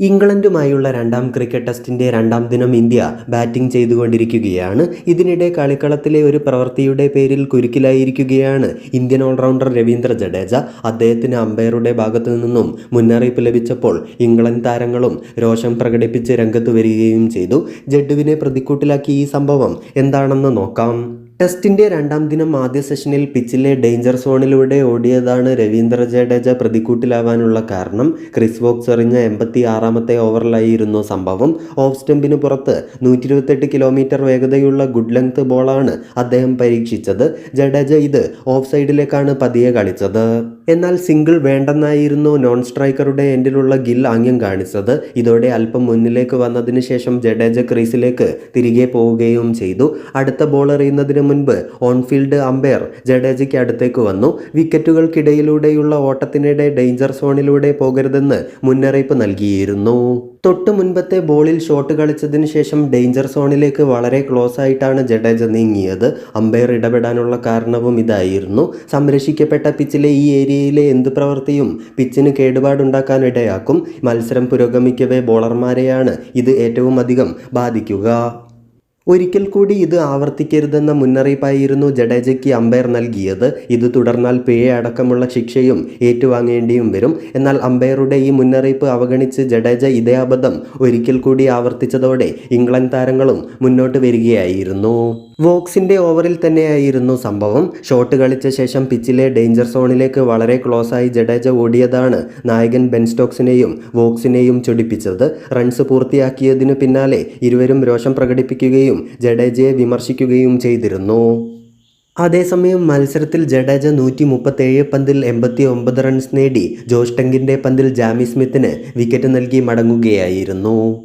ഇംഗ്ലണ്ടുമായുള്ള രണ്ടാം ക്രിക്കറ്റ് ടെസ്റ്റിന്റെ രണ്ടാം ദിനം ഇന്ത്യ ബാറ്റിംഗ് ചെയ്തുകൊണ്ടിരിക്കുകയാണ്. ഇതിനിടെ കളിക്കളത്തിലെ ഒരു പ്രവൃത്തിയുടെ പേരിൽ കുരുക്കിലായിരിക്കുകയാണ് ഇന്ത്യൻ ഓൾറൗണ്ടർ രവീന്ദ്ര ജഡേജ. അദ്ദേഹത്തിന് അമ്പയറുടെ ഭാഗത്തു നിന്നും മുന്നറിയിപ്പ് ലഭിച്ചപ്പോൾ ഇംഗ്ലണ്ട് താരങ്ങളും രോഷം പ്രകടിപ്പിച്ച് രംഗത്ത് വരികയും ചെയ്തു. ജഡ്ഡുവിനെ പ്രതിക്കൂട്ടിലാക്കി ഈ സംഭവം എന്താണെന്ന് നോക്കാം. ടെസ്റ്റിന്റെ രണ്ടാം ദിനം ആദ്യ സെഷനിൽ പിച്ചിലെ ഡേഞ്ചർ സോണിലൂടെ ഓടിയതാണ് രവീന്ദ്ര ജഡേജ പ്രതിക്കൂട്ടിലാവാനുള്ള കാരണം. ക്രിസ് വോക്സ് എറിഞ്ഞ എൺപത്തി ആറാമത്തെ ഓവറിലായിരുന്നു സംഭവം. ഓഫ് സ്റ്റംപിന് പുറത്ത് നൂറ്റി ഇരുപത്തെട്ട് കിലോമീറ്റർ വേഗതയുള്ള ഗുഡ് ലെങ്ത് ബോളാണ് അദ്ദേഹം പരീക്ഷിച്ചത്. ജഡേജ ഇത് ഓഫ് സൈഡിലേക്കാണ് പതിയെ കളിച്ചത്. എന്നാൽ സിംഗിൾ വേണ്ടെന്നായിരുന്നു നോൺ സ്ട്രൈക്കറുടെ എൻഡിലുള്ള ഗിൽ ആംഗ്യം കാണിച്ചത്. ഇതോടെ അല്പം മുന്നിലേക്ക് വന്നതിന് ശേഷം ജഡേജ ക്രീസിലേക്ക് തിരികെ പോവുകയും ചെയ്തു. അടുത്ത ബോൾ എറിയുന്നതിന് മുൻപ് ഓൺഫീൽഡ് അമ്പയർ ജഡേജയ്ക്ക് അടുത്തേക്ക് വന്നു. വിക്കറ്റുകൾക്കിടയിലൂടെയുള്ള ഓട്ടത്തിനിടെ ഡേഞ്ചർ സോണിലൂടെ പോകരുതെന്ന് മുന്നറിയിപ്പ് നൽകിയിരുന്നു. തൊട്ടു മുൻപത്തെ ബോളിൽ ഷോട്ട് കളിച്ചതിന് ശേഷം ഡേഞ്ചർ സോണിലേക്ക് വളരെ ക്ലോസ് ആയിട്ടാണ് ജഡേജ നീങ്ങിയത്. അമ്പയർ ഇടപെടാനുള്ള കാരണവും ഇതായിരുന്നു. സംരക്ഷിക്കപ്പെട്ട പിച്ചിലെ ഈ ഏരിയയിലെ എന്ത് പ്രവൃത്തിയും പിച്ചിന് കേടുപാടുണ്ടാക്കാനിടയാക്കും മത്സരം പുരോഗമിക്കവേ ബോളർമാരെയാണ് ഇത് ഏറ്റവും അധികം ബാധിക്കുക. ഒരിക്കൽ കൂടി ഇത് ആവർത്തിക്കരുതെന്ന മുന്നറിയിപ്പായിരുന്നു ജഡേജയ്ക്ക് അമ്പയർ നൽകിയത്. ഇത് തുടർന്നാൽ പിഴ അടക്കമുള്ള ശിക്ഷയും ഏറ്റുവാങ്ങേണ്ടിയും വരും. എന്നാൽ അമ്പയറുടെ ഈ മുന്നറിയിപ്പ് അവഗണിച്ച് ജഡേജ ഇതേ അബദ്ധം ഒരിക്കൽ കൂടി ആവർത്തിച്ചതോടെ ഇംഗ്ലണ്ട് താരങ്ങളും മുന്നോട്ട് വരികയായിരുന്നു. വോക്സിന്റെ ഓവറിൽ തന്നെയായിരുന്നു സംഭവം. ഷോട്ട് കളിച്ച ശേഷം പിച്ചിലെ ഡേഞ്ചർ സോണിലേക്ക് വളരെ ക്ലോസ് ആയി ജഡേജ ഓടിയതാണ് നായകൻ ബെൻ സ്റ്റോക്സിനെയും വോക്സിനെയും ചൊടിപ്പിച്ചത്. റൺസ് പൂർത്തിയാക്കിയതിനു പിന്നാലെ ഇരുവരും രോഷം പ്രകടിപ്പിക്കുകയും ജഡേജയെ വിമർശിക്കുകയും ചെയ്തിരുന്നു. അതേസമയം മത്സരത്തിൽ ജഡേജ നൂറ്റി മുപ്പത്തേഴ് പന്തിൽ എൺപത്തി ഒമ്പത് റൺസ് നേടി ജോഷ് പന്തിൽ ജാമി സ്മിത്തിന് വിക്കറ്റ് നൽകി മടങ്ങുകയായിരുന്നു.